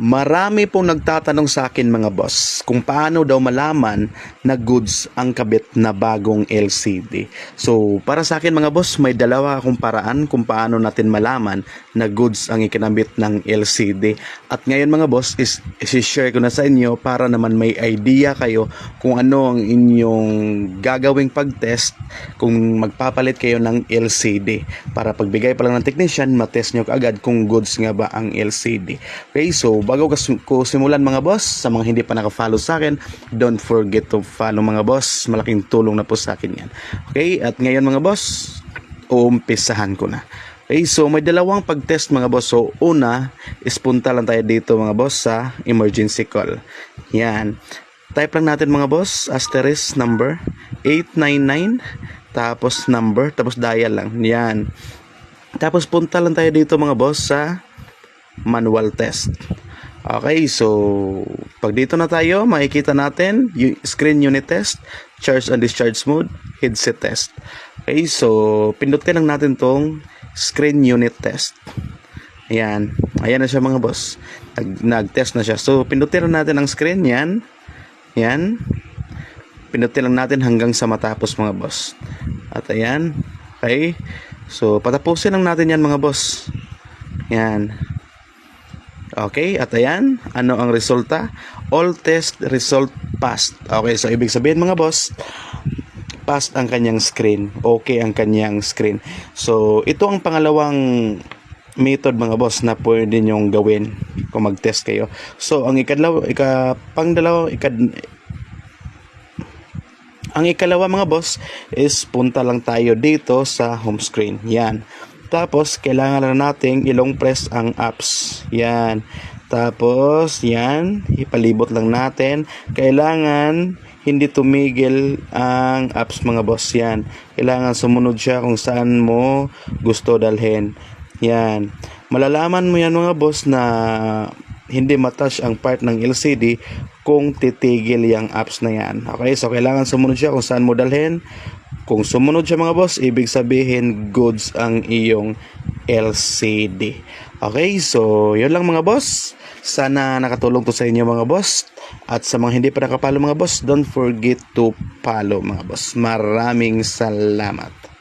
Marami pong nagtatanong sa akin mga boss kung paano daw malaman na goods ang kabit na bagong LCD. So para sa akin mga boss may dalawa akong paraan kung paano natin malaman na goods ang ikinabit ng LCD. At ngayon mga boss is share ko na sa inyo para naman may idea kayo kung ano ang inyong gagawing pag-test kung magpapalit kayo ng LCD. Para pagbigay pa lang ng technician matest nyo kaagad kung goods nga ba ang LCD. Okay so bago ko simulan mga boss, sa mga hindi pa naka-follow sa akin, don't forget to follow mga boss. Malaking tulong na po sa akin yan. Okay, at ngayon mga boss, uumpisahan ko na. Okay, so may dalawang pag-test mga boss. So una, is punta lang tayo dito mga boss sa emergency call. Yan. Type lang natin mga boss, asterisk number 899, tapos number, tapos dial lang. Yan. Tapos punta lang tayo dito mga boss sa manual test. Okay, so pag dito na tayo, makikita natin screen unit test, charge and discharge mode, headset test. Okay, so pindutin lang natin tong screen unit test. Ayan, ayan na siya mga boss. Nag, nag-test na siya. So pindutin lang natin ang screen, yan. Yan. Pindutin lang natin hanggang sa matapos mga boss. At ayan, okay. So patapusin lang natin yan mga boss. Yan. Okay, at ayan, ano ang resulta? All test result passed. Okay, so ibig sabihin mga boss, passed ang kanyang screen. Okay ang kanyang screen. So, ito ang pangalawang method mga boss na pwede nyong gawin kung mag-test kayo. So, ang ikadlaw, ika, pang dalawa, ikad, ang ikalawa mga boss is punta lang tayo dito sa home screen. Yan. Tapos, kailangan lang nating ilong press ang apps. Yan. Tapos, yan. Ipalibot lang natin. Kailangan hindi tumigil ang apps mga boss. Yan. Kailangan sumunod siya kung saan mo gusto dalhin. Yan. Malalaman mo yan mga boss na hindi matouch ang part ng LCD kung titigil yung apps na yan. Okay, so kailangan sumunod siya kung saan mo dalhin. Kung sumunod siya mga boss, ibig sabihin goods ang iyong LCD. Okay, so yun lang mga boss. Sana nakatulong to sa inyo mga boss. At sa mga hindi pa nakapalo mga boss, don't forget to follow mga boss. Maraming salamat.